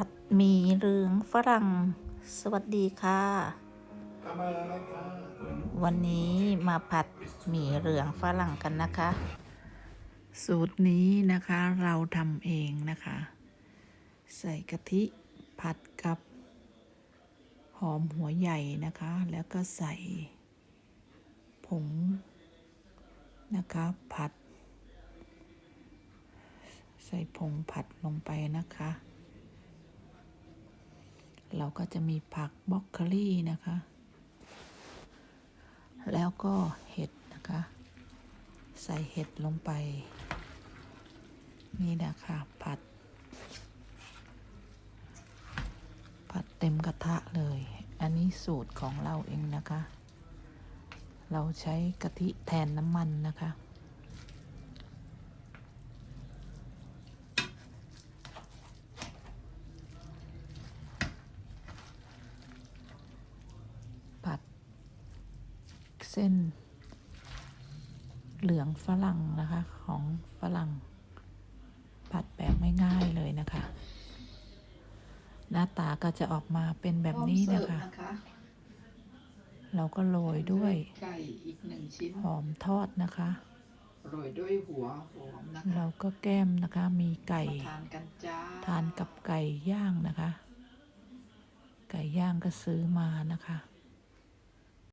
ผัดหมี่เหลืองฝรั่ง สวัสดีค่ะทำอะไรคะวันนี้มาผัดหมี่เหลืองฝรั่งกันนะคะ สูตรนี้นะคะเราทำเองนะคะ ใส่กะทิผัดกับหอมหัวใหญ่นะคะ แล้วก็ใส่ผงนะคะผัด ใส่ผงผัดลงไปนะคะ เราก็จะมีผักบล็อกโคลี่นะคะ แล้วก็เห็ดนะคะ ใส่เห็ดลงไป นี่นะคะผัด ผัดเต็มกระทะเลย อันนี้สูตรของเราเองนะคะ เราใช้กะทิแทนน้ำมันนะคะ ส้น เหลืองฝรั่งนะคะ ของฝรั่งผัดแบบไม่ง่ายเลยนะคะ หน้าตาก็จะออกมาเป็นแบบนี้นะคะพร้อมเสิร์ฟนะคะ เราก็โรยด้วยไก่อีกหนึ่งชิ้นหอมทอดนะคะโรยด้วยหัวหอมนะคะเราก็แก้มนะคะมีไก่มาทานกันจ้าทานกับไก่ย่างนะคะ ไก่ย่างก็ซื้อมานะคะ